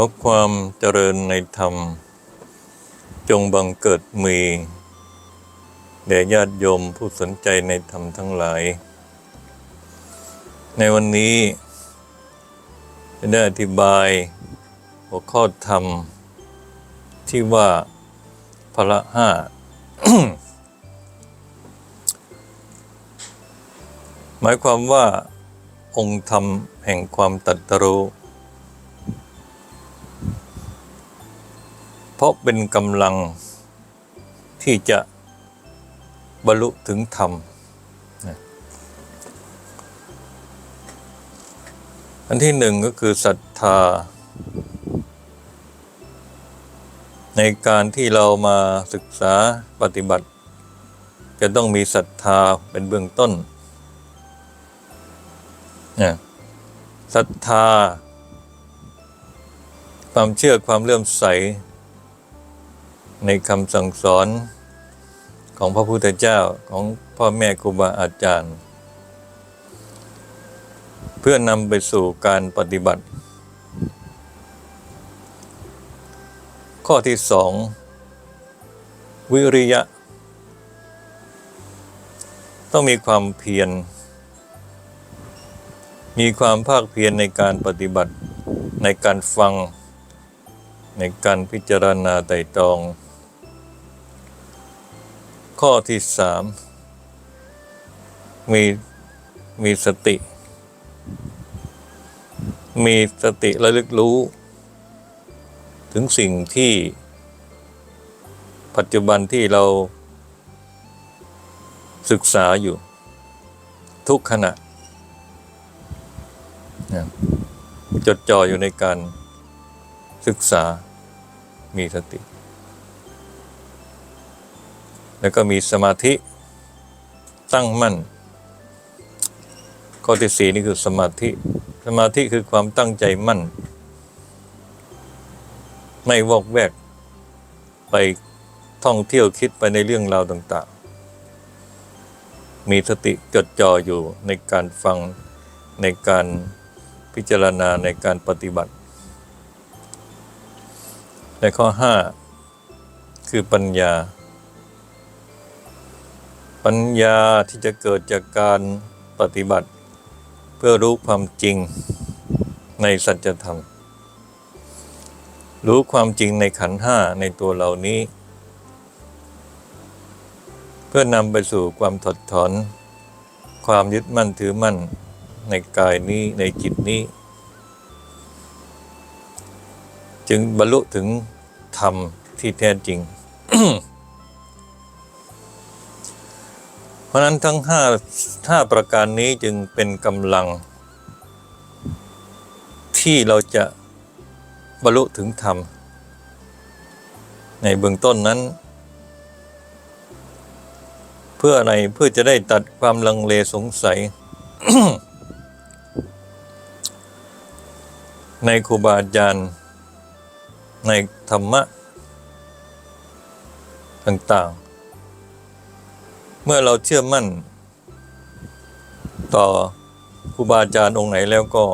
อความเจริญในธรรม จงบังเกิดมีแด่ญาติโยมผู้สนใจในธรรมทั้งหลาย ในวันนี้จะได้อธิบายหัวข้อธรรม ที่ว่าพละห้าหมายความว่าองค์ธรรมแห่งความตัดรู้ เพราะเป็นกำลังที่จะบรรลุถึงธรรมอันที่หนึ่งก็คือศรัทธา ในการที่เรามาศึกษาปฏิบัติ จะต้องมีศรัทธาเป็นเบื้องต้นนะศรัทธา ความเชื่อความเลื่อมใส ในคำสั่งสอนของพระพุทธเจ้าของพ่อแม่ครูบาอาจารย์ เพื่อนำไปสู่การปฏิบัติ ข้อที่สองวิริยะ ต้องมีความเพียร มีความภาคเพียรในการปฏิบัติในการฟัง ในการพิจารณาไตร่ตรอง ข้อที่สามมีมีสติ มีสติระลึกรู้ ถึงสิ่งที่ ปัจจุบันที่เรา ศึกษาอยู่ ทุกขณะ จดจ่ออยู่ในการศึกษามีสติ แล้วก็มีสมาธิตั้งมั่น ข้อที่สี่นี่คือสมาธิ สมาธิคือความตั้งใจมั่น ไม่วอกแวก ไปท่องเที่ยวคิดไปในเรื่องราวต่าง ๆ มีสติจดจ่ออยู่ในการฟังในการพิจารณาในการปฏิบัติและข้อห้าคือปัญญา ปัญญาที่จะเกิดจากการปฏิบัติ เพื่อรู้ความจริงในสัจธรรม รู้ความจริงในขันห้าในตัวเหล่านี้ เพื่อนำไปสู่ความถดถอน ความยึดมั่นถือมั่นในกายนี้ในจิตนี้ จึงบรรลุถึงธรรมที่แท้จริง เพราะนั้นทั้งห้าห้าประการนี้จึงเป็นกำลัง ที่เราจะบรรลุถึงธรรม ในเบื้องต้นนั้น เพื่ออะไรเพื่อจะได้ตัดความลังเลสงสัย ในครูบาอาจารย์ ในธรรมะ ต่าง ๆ เมื่อเราเชื่อมั่น ต่อครูบาอาจารย์องค์ไหนแล้วก็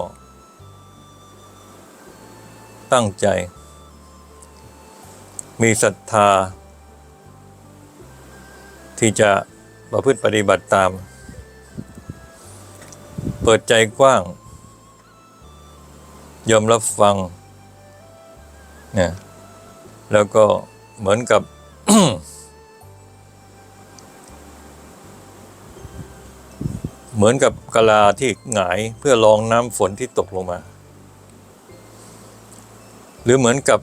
ตั้งใจ มีศรัทธา ที่จะประพฤติปฏิบัติตาม เปิดใจกว้าง ยอมรับฟังเนี่ยแล้วก็เหมือนกับ เหมือนกับกะลาที่หงายเพื่อรองน้ำฝนที่ตกลงมา หรือเหมือนกับ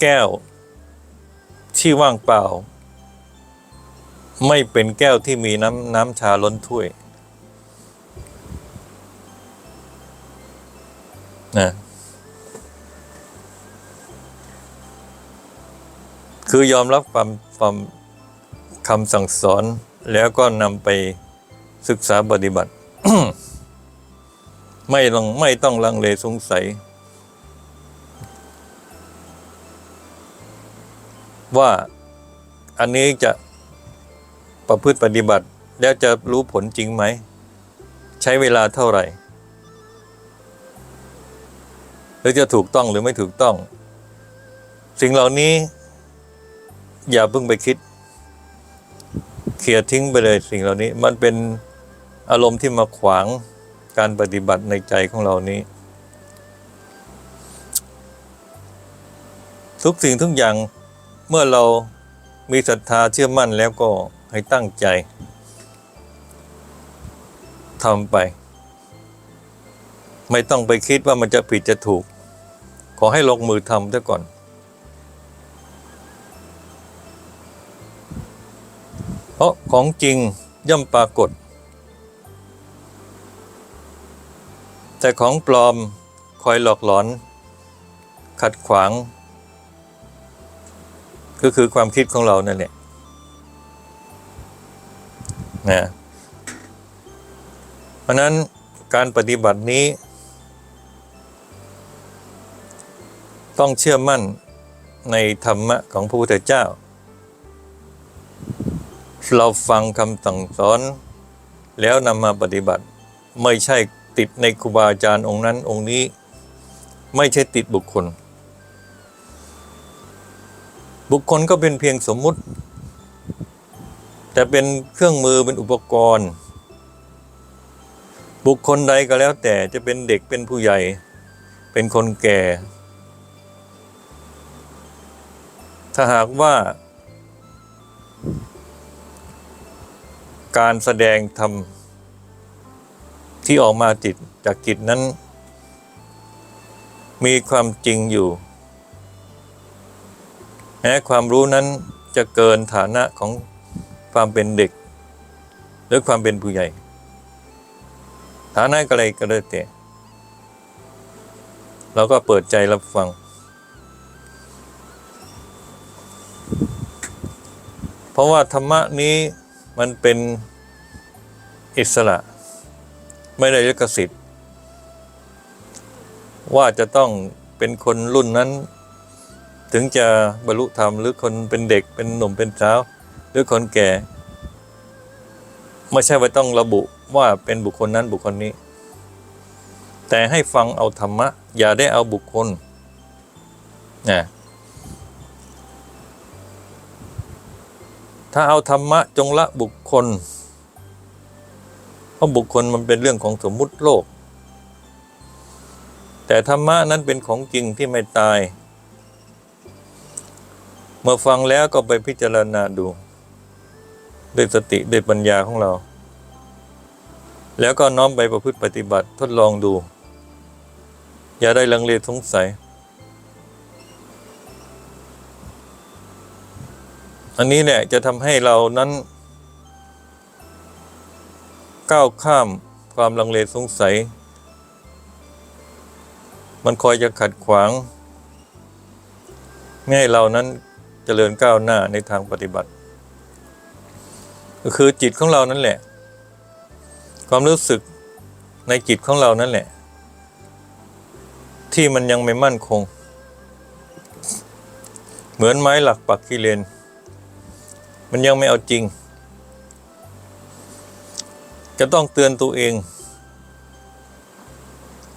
แก้วที่ว่างเปล่า ไม่เป็นแก้วที่มีน้ำน้ำชาล้นถ้วยนะคือยอมรับความความคำสั่งสอนแล้วก็นำไป ศึกษาปฏิบัติ ไม่ต้องไม่ต้องลังเลสงสัย ว่าอันนี้จะประพฤติปฏิบัติ แล้วจะรู้ผลจริงไหม ใช้เวลาเท่าไหร่หรือจะถูกต้องหรือไม่ถูกต้อง สิ่งเหล่านี้ อย่าเพิ่งไปคิดเคลียทิ้งไปเลยสิ่งเหล่านี้มันเป็น อารมณ์ที่มาขวางการปฏิบัติในใจของเรานี้ ทุกสิ่งทุกอย่างเมื่อเรามีศรัทธาเชื่อมั่นแล้วก็ให้ตั้งใจทำไป ไม่ต้องไปคิดว่ามันจะผิดจะถูก ขอให้ลงมือทำซะก่อน เพราะของจริงย่อมปรากฏ แต่ของปลอมคอยหลอกหลอน ขัดขวาง ก็คือความคิดของเรานั่นแหละนะเพราะนั้นการปฏิบัตินี้ ต้องเชื่อมั่นในธรรมะของพระพุทธเจ้า เราฟังคำสั่งสอน แล้วนำมาปฏิบัติไม่ใช่ ติดในครูบาอาจารย์องค์นั้นองค์นี้ ไม่ใช่ติดบุคคล บุคคลก็เป็นเพียงสมมุติ แต่เป็นเครื่องมือเป็นอุปกรณ์ บุคคลใดก็แล้วแต่จะเป็นเด็กเป็นผู้ใหญ่ เป็นคนแก่ ถ้าหากว่าการแสดงธรรม ที่ออกมาจิตจากจิตนั้น มีความจริงอยู่แม้ความรู้นั้นจะเกินฐานะของความเป็นเด็ก หรือความเป็นผู้ใหญ่ ฐานะอะไรก็เลยแต่เราก็เปิดใจรับฟัง เพราะว่าธรรมะนี้มันเป็นอิสระ ไม่ได้ลิขสิทธิ์ ว่าจะต้องเป็นคนรุ่นนั้น ถึงจะบรรลุธรรมหรือคนเป็นเด็กเป็นหนุ่มเป็นสาว หรือคนแก่ ไม่ใช่ว่าต้องระบุว่าเป็นบุคคลนั้นบุคคลนี้ แต่ให้ฟังเอาธรรมะ อย่าได้เอาบุคคลนะถ้าเอาธรรมะจงละบุคคล เพราะบุคคลมันเป็นเรื่องของสมมุติโลก แต่ธรรมะนั้นเป็นของจริงที่ไม่ตาย เมื่อฟังแล้วก็ไปพิจารณาดู ด้วยสติด้วยปัญญาของเรา แล้วก็น้อมไปประพฤติปฏิบัติทดลองดู อย่าได้ลังเลสงสัย อันนี้เนี่ยจะทำให้เรานั้น ก้าวข้ามความลังเลสงสัย มันคอยจะขัดขวางไม่ให้เรานั้นเจริญก้าวหน้าในทางปฏิบัติ ก็คือจิตของเรานั่นแหละ ความรู้สึกในจิตของเรานั่นแหละ ที่มันยังไม่มั่นคง เหมือนไม้หลักปักกิเลน มันยังไม่เอาจริง จะต้องเตือนตัวเอง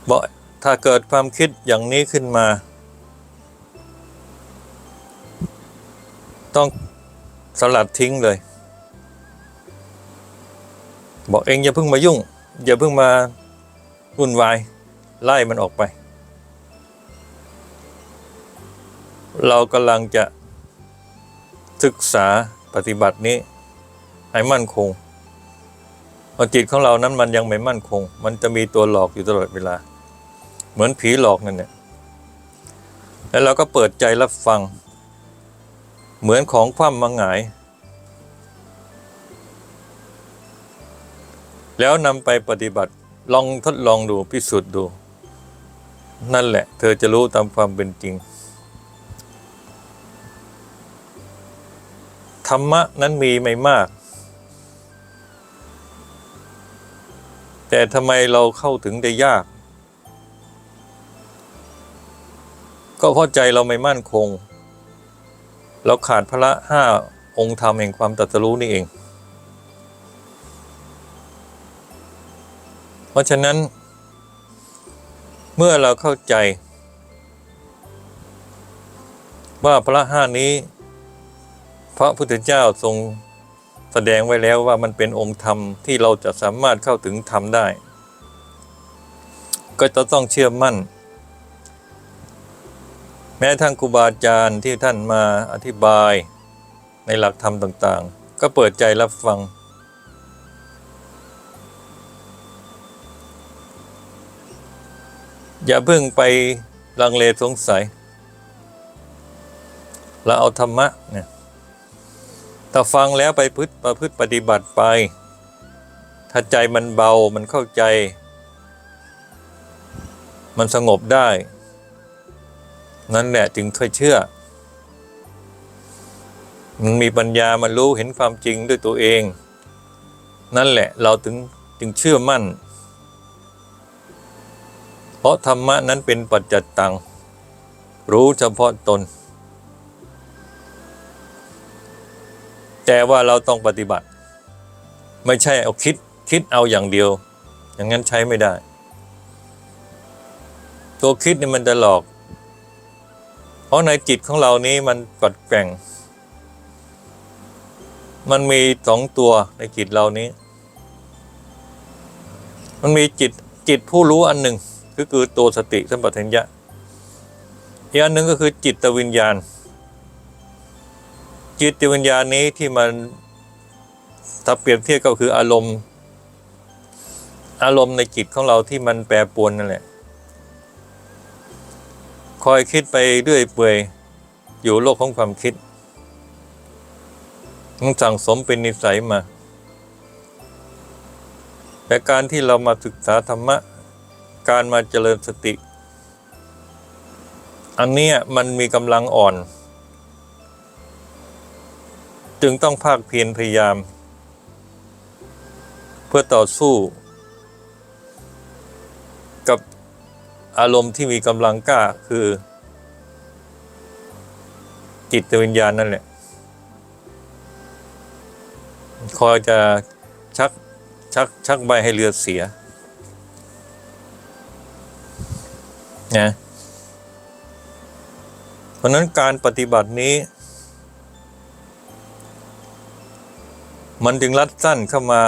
บอกถ้าเกิดความคิดอย่างนี้ขึ้นมา ต้องสลัดทิ้งเลย บอกเองอย่าเพิ่งมายุ่ง อย่าเพิ่งมาวุ่นวาย ไล่มันออกไป เรากำลังจะศึกษาปฏิบัตินี้ให้มั่นคง พราะจิตของเรานั้นมันยังไม่มั่นคง มันจะมีตัวหลอกอยู่ตลอดเวลา เหมือนผีหลอกนั่นเนี่ยแล้วเราก็เปิดใจรับฟัง เหมือนของคว่ำมังหงาย แล้วนำไปปฏิบัติลองทดลองดูพิสูจน์ดู นั่นแหละ เธอจะรู้ตามความเป็นจริงธรรมะนั้นมีไม่มาก แต่ทำไมเราเข้าถึงได้ยาก ก็เพราะใจเราไม่มั่นคง เราขาดพระห้าองค์ธรรมแห่งความตรัสรู้นี่เอง เพราะฉะนั้น เมื่อเราเข้าใจ ว่าพระห้านี้ พระพุทธเจ้าทรง แสดงไว้แล้วว่ามันเป็นองค์ธรรมที่เราจะสามารถเข้าถึงธรรมได้ ก็จะต้องเชื่อมั่น แม้ทั้งครูบาอาจารย์ที่ท่านมาอธิบายในหลักธรรมต่างๆ ก็เปิดใจรับฟัง อย่าเพิ่งไปลังเลสงสัย เราเอาธรรมะเนี่ย ถ้าฟังแล้วไปพฤติประพฤติปฏิบัติไป ถ้าใจมันเบามันเข้าใจ มันสงบได้ นั่นแหละจึงค่อยเชื่อ มันมีปัญญามันรู้เห็นความจริงด้วยตัวเอง นั่นแหละเราถึงจึงเชื่อมั่น เพราะธรรมะนั้นเป็นปัจจัตตัง รู้เฉพาะตน แต่ว่าเราต้องปฏิบัติ ไม่ใช่เอาคิดคิดเอาอย่างเดียว อย่างนั้นใช้ไม่ได้ ตัวคิดนี่มันจะหลอก เพราะในจิตของเรานี้มันปัดแกว่ง มันมีสองตัวในจิตเรานี้ มันมีจิตจิตผู้รู้อันหนึ่งก็คือตัวสติสัมปชัญญะอีกอันหนึ่งก็คือจิตวิญญาณ จิตวิญญาณนี้ที่มันถ้าเปรียบเทียบก็คืออารมณ์ อารมณ์ในจิตของเราที่มันแปรปรวนนั่นแหละ คอยคิดไปเรื่อยเปื่อยอยู่โลกของความคิดมันสั่งสมเป็นนิสัยมา แต่การที่เรามาศึกษาธรรมะ การมาเจริญสติ อันนี้มันมีกำลังอ่อน จึงต้องภาคเพียรพยายาม เพื่อต่อสู้ กับอารมณ์ที่มีกำลังกล้าคือ จิตวิญญาณนั่นแหละ คอยจะชักชักชักใบให้เรือเสียนะเพราะนั้นการปฏิบัตินี้ มันจึงรัดสั้นเข้ามา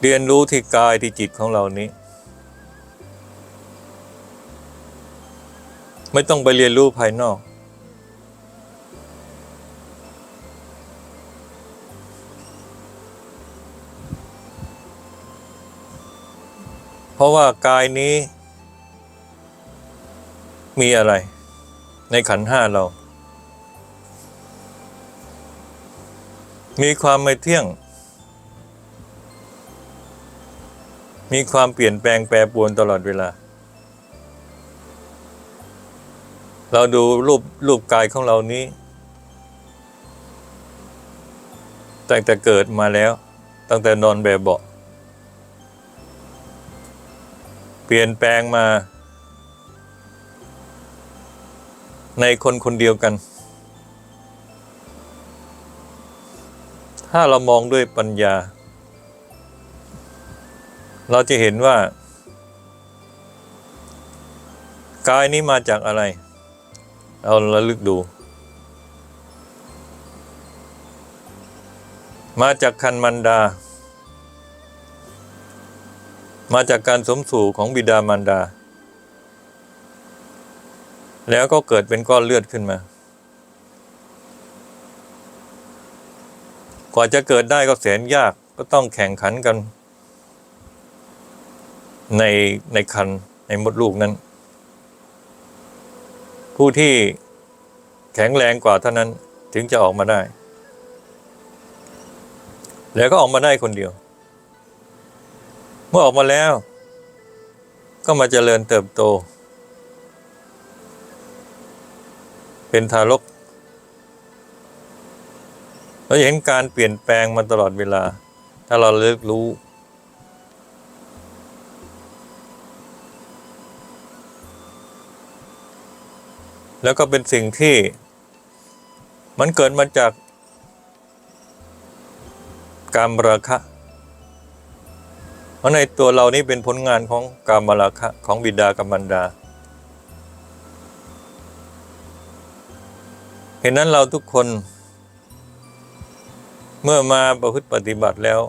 เรียนรู้ที่กายที่จิตของเรานี้ ไม่ต้องไปเรียนรู้ภายนอก เพราะว่ากายนี้ มีอะไร ในขันห้าเรา มีความไม่เที่ยง มีความเปลี่ยนแปลงแปรปรวนตลอดเวลา เราดูรูปรูปกายของเรานี้ตั้งแต่เกิดมาแล้ว ตั้งแต่นอนแบบเบาเปลี่ยนแปลงมา ในคนคนเดียวกัน ถ้าเรามองด้วยปัญญา เราจะเห็นว่า กายนี้มาจากอะไร เอาระลึกดู มาจากคันมันดา มาจากการสมสู่ของบิดามารดา แล้วก็เกิดเป็นก้อนเลือดขึ้นมา กว่าจะเกิดได้ก็แสนยากก็ต้องแข่งขันกัน ในในคันในมดลูกนั้น ผู้ที่แข็งแรงกว่าเท่านั้นถึงจะออกมาได้ แล้วก็ออกมาได้คนเดียว เมื่อออกมาแล้ว ก็มาเจริญเติบโต เป็นทารก เราเห็นการเปลี่ยนแปลงมาตลอดเวลา ถ้าเราเลิกรู้ แล้วก็เป็นสิ่งที่ มันเกิดมาจาก การมราคะเพราะในตัวเรานี่เป็นผลงานของการมราคะของบิดากัมมันดาเห็นนั้นเราทุกคน เมื่อมาประพฤติปฏิบัติแล้ว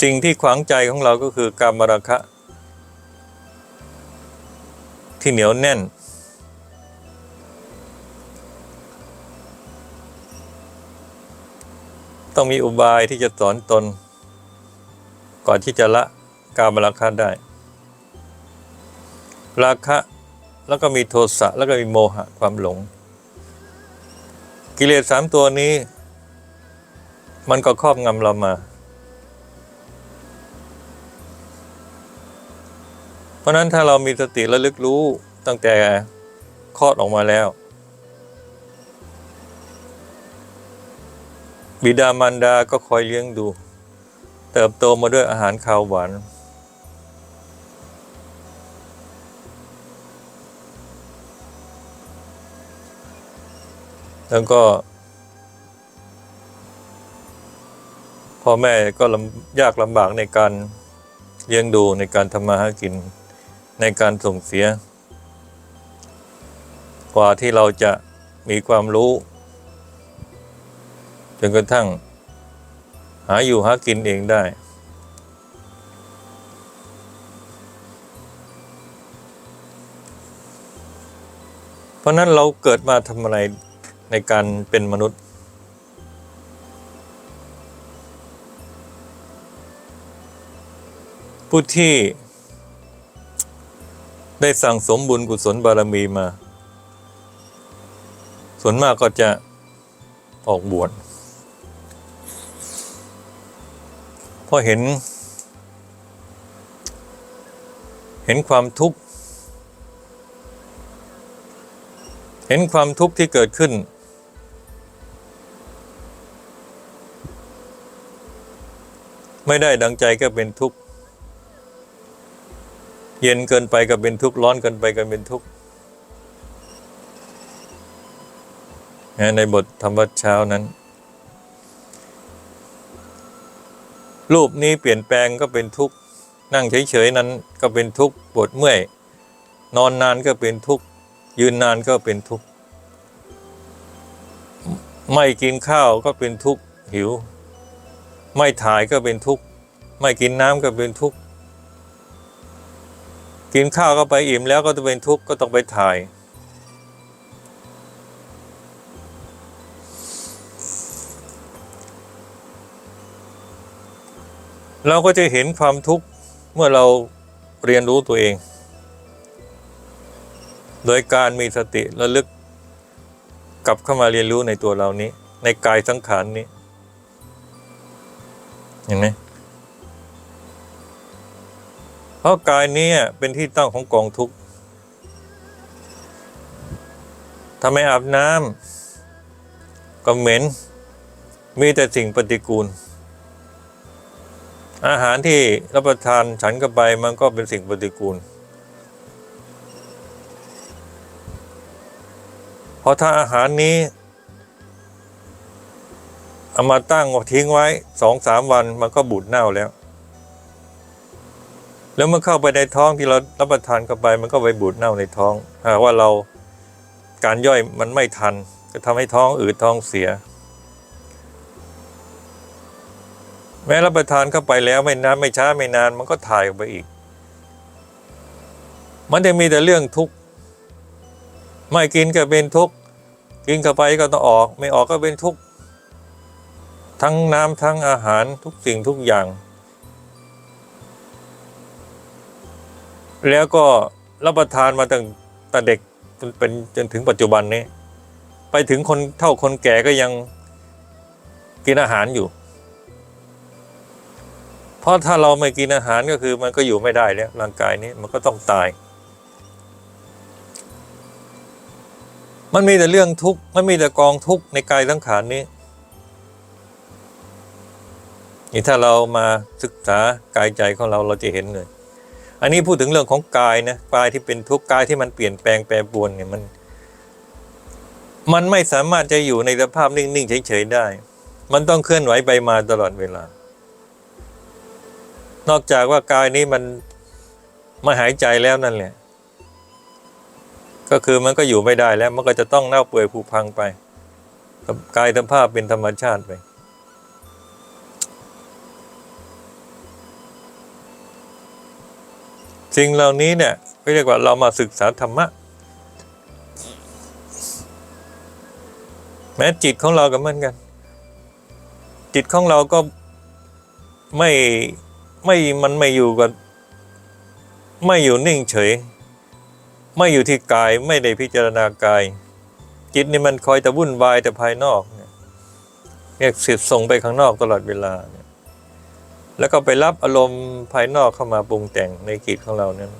สิ่งที่ขวางใจของเราก็คือการมราคะ ที่เหนียวแน่น ต้องมีอุบายที่จะสอนตน ก่อนที่จะละการมราคะได้ ราคะแล้วก็มีโทสะแล้วก็มีโมหะความหลง กิเลสสามตัวนี้ มันก็ครอบงำเรามา เพราะนั้นถ้าเรามีสติระลึกรู้ตั้งแต่คลอดออกมาแล้ว บิดามารดาก็คอยเลี้ยงดู เติบโตมาด้วยอาหารข้าวหวานแล้วก็ พ่อแม่ก็ลำยากลำบากในการเลี้ยงดูในการทำมาหากินในการส่งเสีย กว่าที่เราจะมีความรู้ จนกระทั่ง หาอยู่หากินเองได้ เพราะนั้นเราเกิดมาทำอะไรในการเป็นมนุษย์ ผู้ที่ได้สั่งสมบุญกุศลบารมีมา ส่วนมากก็จะออกบวชเพราะเห็น เห็นความทุกข์ เห็นความทุกข์ที่เกิดขึ้น ไม่ได้ดังใจก็เป็นทุกข์ เย็นเกินไปก็เป็นทุกข์ร้อนเกินไปก็เป็นทุกข์นะในบทธรรมวัดเช้านั้น รูปนี้เปลี่ยนแปลงก็เป็นทุกข์นั่งเฉยๆนั้นก็เป็นทุกข์ปวดเมื่อย นอนนานก็เป็นทุกข์ยืนนานก็เป็นทุกข์ไม่กินข้าวก็เป็นทุกข์หิว ไม่ถ่ายก็เป็นทุกข์ไม่กินน้ำก็เป็นทุกข์ กินข้าวก็ไปอิ่มแล้วก็จะเป็นทุกข์ก็ต้องไปถ่าย เราก็จะเห็นความทุกข์เมื่อเราเรียนรู้ตัวเอง โดยการมีสติระลึกกลับเข้ามาเรียนรู้ในตัวเรานี้ ในกายสังขารนี้ เห็นไหม ราะกายนี้เป็นที่ตั้งของกองทุกข์ทำไมอาบน้ำก็เหม็น มีแต่สิ่งปฏิกูล อาหารที่รับประทานฉันก็ไปมันก็เป็นสิ่งปฏิกูล เพราะถ้าอาหารนี้เอามาตั้งทิ้งไว้สองสามวันมันก็บูดเน่าแล้ว แล้วเมื่อเข้าไปในท้องที่เรารับประทานเข้าไป มันก็ไปบูดเน่าในท้องหากว่าเราการย่อยมันไม่ทัน ก็ทำให้ท้องอืดท้องเสีย แม้รับประทานเข้าไปแล้วไม่นานไม่ช้าไม่นาน มันก็ถ่ายออกไปอีก มันจะมีแต่เรื่องทุกข์ไม่กินก็เป็นทุกข์กินเข้าไปก็ต้องออก ไม่ออกก็เป็นทุกข์ทั้งน้ำทั้งอาหารทุกสิ่งทุกอย่าง แล้วก็รับประทานมาตั้งแต่เด็กจนเป็นจนถึงปัจจุบันนี้ ไปถึงคนเท่าคนแก่ก็ยังกินอาหารอยู่ เพราะถ้าเราไม่กินอาหารก็คือมันก็อยู่ไม่ได้แล้วร่างกายนี้มันก็ต้องตาย มันมีแต่เรื่องทุกข์มันมีแต่กองทุกข์ในกายสังขารนี้นี่ถ้าเรามาศึกษากายใจของเราเราจะเห็นเลย อันนี้พูดถึงเรื่องของกายนะกายที่เป็นทุกข์กายที่มันเปลี่ยนแปลงแปรปรวนเนี่ยมัน มันไม่สามารถจะอยู่ในสภาพนิ่งๆเฉยๆได้ มันต้องเคลื่อนไหวไปมาตลอดเวลา นอกจากว่ากายนี้มันไม่หายใจแล้วนั่นแหละ ก็คือมันก็อยู่ไม่ได้แล้ว มันก็จะต้องเน่าเปื่อยผุพังไป กายธรรมภาพเป็นธรรมชาติไป สิ่งเหล่านี้เนี่ยเรียกว่าเรามาศึกษาธรรมะ แม้จิตของเราก็เหมือนกัน จิตของเราก็ไม่ไม่มันไม่อยู่กับไม่อยู่นิ่งเฉย ไม่อยู่ที่กายไม่ได้พิจารณากาย จิตนี่มันคอยแต่วุ่นวายแต่ภายนอกเนี่ยเนี่ยสิทธิ์ส่งไปข้างนอกตลอดเวลาเแล้วก็ไปรับอารมณ์ภายนอกเข้ามาปรุงแต่งในจิตของเราเนี่ย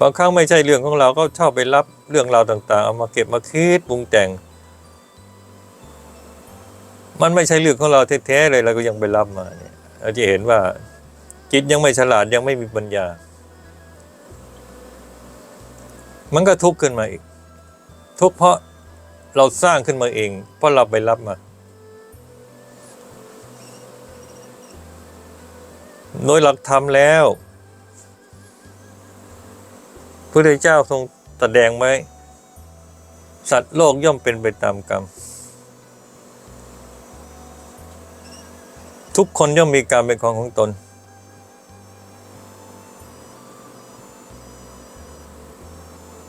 บางครั้งไม่ใช่เรื่องของเราก็ชอบไปรับเรื่องราวต่าง ๆ เอามาเก็บมาคิดปรุงแต่ง มันไม่ใช่เรื่องของเราแท้ๆเลยเราก็ยังไปรับมาเนี่ยเราจะเห็นว่าจิตยังไม่ฉลาดยังไม่มีปัญญา มันก็ทุกข์ขึ้นมาอีก ทุกข์เพราะเราสร้างขึ้นมาเอง เพราะเราไปรับมา โดยหลักธรรมแล้วพระพุทธเจ้าทรงแสดงไว้ สัตว์โลกย่อมเป็นไปตามกรรม ทุกคนย่อมมีกรรมเป็นของของตน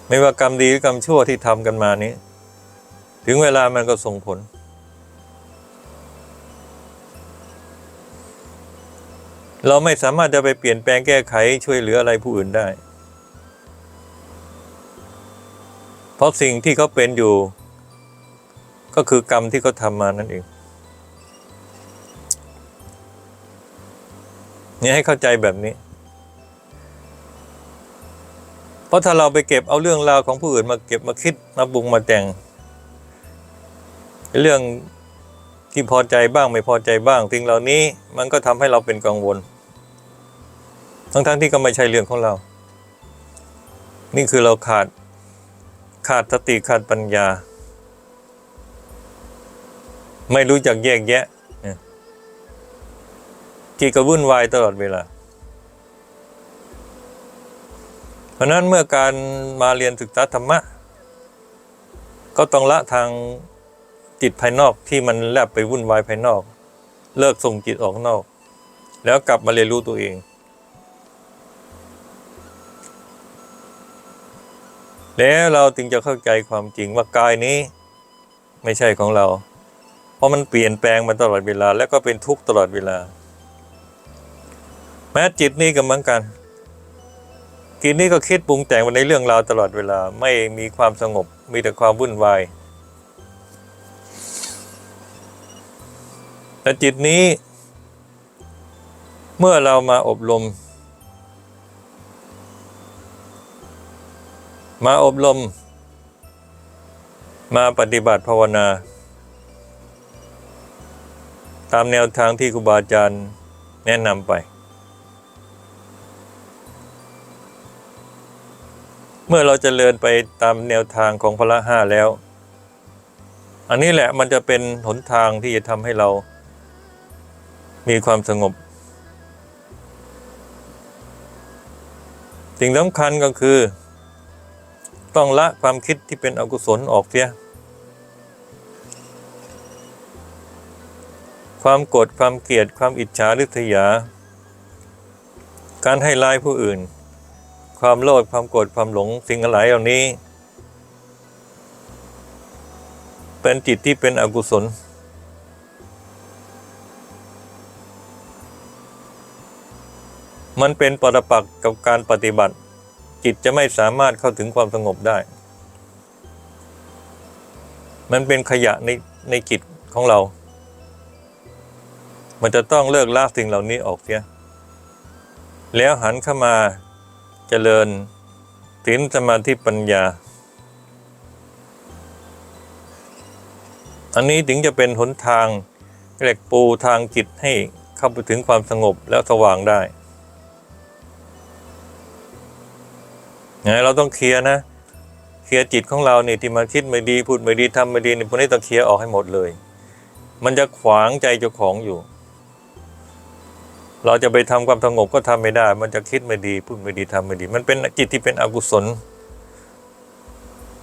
ไม่ว่ากรรมดีหรือกรรมชั่วที่ทำกันมานี้ ถึงเวลามันก็ส่งผล เราไม่สามารถจะไปเปลี่ยนแปลงแก้ไขช่วยเหลืออะไรผู้อื่นได้ เพราะสิ่งที่เขาเป็นอยู่ ก็คือกรรมที่เขาทำมานั่นเองนี่ให้เข้าใจแบบนี้ เพราะถ้าเราไปเก็บเอาเรื่องราวของผู้อื่นมาเก็บมาคิดมาปรุงมาแต่ง เรื่องที่พอใจบ้างไม่พอใจบ้างสิ่งเหล่านี้มันก็ทำให้เราเป็นกังวล ทั้งๆที่ก็ไม่ใช่เรื่องของเรา นี่คือเราขาดขาดสติขาดปัญญา ไม่รู้จักแยกแยะจิตก็วุ่นวายตลอดเวลา เพราะนั้นเมื่อการมาเรียนศึกษาธรรมะ ก็ต้องละทางจิตภายนอกที่มันแลบไปวุ่นวายภายนอก เลิกส่งจิตออกนอก แล้วกลับมาเรียนรู้ตัวเอง แล้วเราจึงจะเข้าใจความจริงว่ากายนี้ไม่ใช่ของเรา เพราะมันเปลี่ยนแปลงมาตลอดเวลา แล้วก็เป็นทุกข์ตลอดเวลา แม้จิตนี้ก็เหมือนกันกินนี่ก็คิดปรุงแต่งไปในเรื่องราวตลอดเวลา ไม่มีความสงบมีแต่ความวุ่นวายแต่จิตนี้ เมื่อเรามาอบรม มาอบรม มาปฏิบัติภาวนา ตามแนวทางที่ครูบาอาจารย์แนะนำไป เมื่อเราจเจริญไปตามแนวทางของพระห้าแล้ว อันนี้แหละมันจะเป็นหนทางที่จะทำให้เรามีความสงบ สิ่งสำคัญก็คือ ต้องละความคิดที่เป็นอกุศลออกเสีย ความโกรธความเกลียดความอิจฉาริษยา การให้ร้ายผู้อื่น ความโลภความโกรธความหลงสิ่งหลายเหล่านี้ เป็นจิตที่เป็นอกุศลมันเป็นปรปักษ์กับการปฏิบัติ จิตจะไม่สามารถเข้าถึงความสงบได้ มันเป็นขยะในในจิตของเรา มันจะต้องเลิกละสิ่งเหล่านี้ออกเสีย แล้วหันเข้ามาเจริญศีลสมาธิปัญญา อันนี้ถึงจะเป็นหนทางเหล็กปูทางจิตให้เข้าไปถึงความสงบแล้วสว่างได้ ไงเราต้องเคลียร์นะเคลียร์จิตของเราเนี่ยที่มาคิดไม่ดีพูดไม่ดีทำไม่ดีเนี่ยพวกนี้ต้องเคลียร์ออกให้หมดเลย มันจะขวางใจเจ้าของอยู่ เราจะไปทำความสงบก็ทำไม่ได้ มันจะคิดไม่ดี พูดไม่ดีทำไม่ดี มันเป็นจิตที่เป็นอกุศล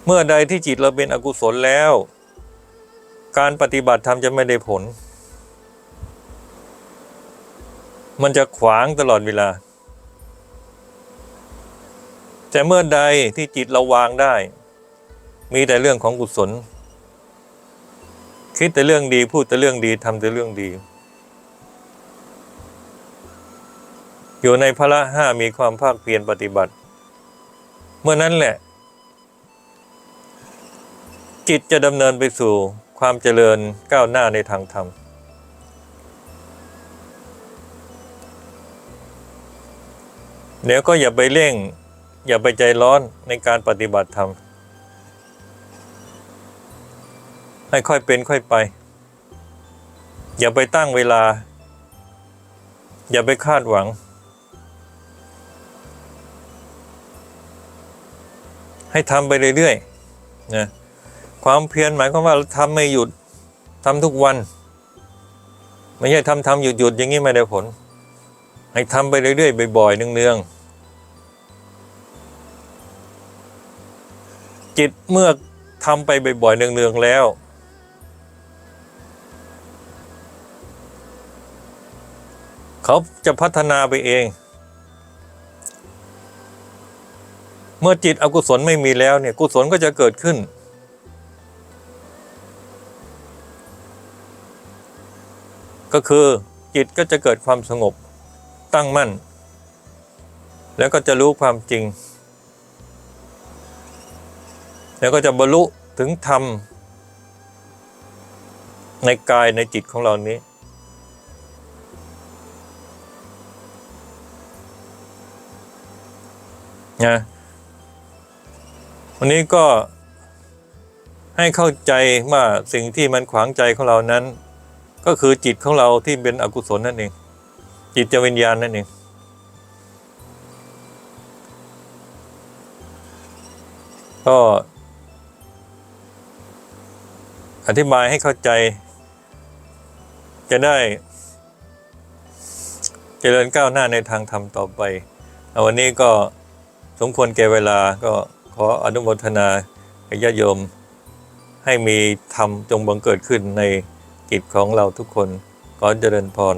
เมื่อใดที่จิตเราเป็นอกุศลแล้ว การปฏิบัติธรรมจะไม่ได้ผล มันจะขวางตลอดเวลา แต่เมื่อใดที่จิตเราวางได้ มีแต่เรื่องของกุศล คิดแต่เรื่องดีพูดแต่เรื่องดีทำแต่เรื่องดี อยู่ในพระห้ามีความภาคเพียรปฏิบัติ เมื่อนั้นแหละ จิตจะดำเนินไปสู่ความเจริญก้าวหน้าในทางธรรมเดี๋ยวก็อย่าไปเร่ง อย่าไปใจร้อนในการปฏิบัติธรรม ให้ค่อยเป็นค่อยไป อย่าไปตั้งเวลา อย่าไปคาดหวัง ให้ทำไปเรื่อยๆนะความเพียรหมายความว่าเราทำไม่หยุดทำทุกวัน ไม่ใช่ทำทำหยุดหยุดอย่างนี้ไม่ได้ผล ให้ทำไปเรื่อยๆบ่อยๆเนืองๆ จิตเมื่อทำไปบ่อยๆเนืองๆแล้ว เขาจะพัฒนาไปเอง เมื่อจิตอกุศลไม่มีแล้วเนี่ยกุศลก็จะเกิดขึ้น ก็คือจิตก็จะเกิดความสงบตั้งมั่น แล้วก็จะรู้ความจริง แล้วก็จะบรรลุถึงธรรม ในกายในจิตของเรานี้ นะวันนี้ก็ให้เข้าใจว่าสิ่งที่มันขวางใจของเรานั้น ก็คือจิตของเราที่เป็นอกุศลนั่นเอง จิตจวิญญาณนั่นเองก็ ธิบายให้เข้าใจ จะได้เจริญก้าวหน้าในทางธรรมต่อไปเอาวันนี้ก็สมควรแก่เวลาก็ขออนุโมทนาให้ญาติโยม ให้มีธรรมจงบังเกิดขึ้นในกิจของเราทุกคน ขอเจริญพร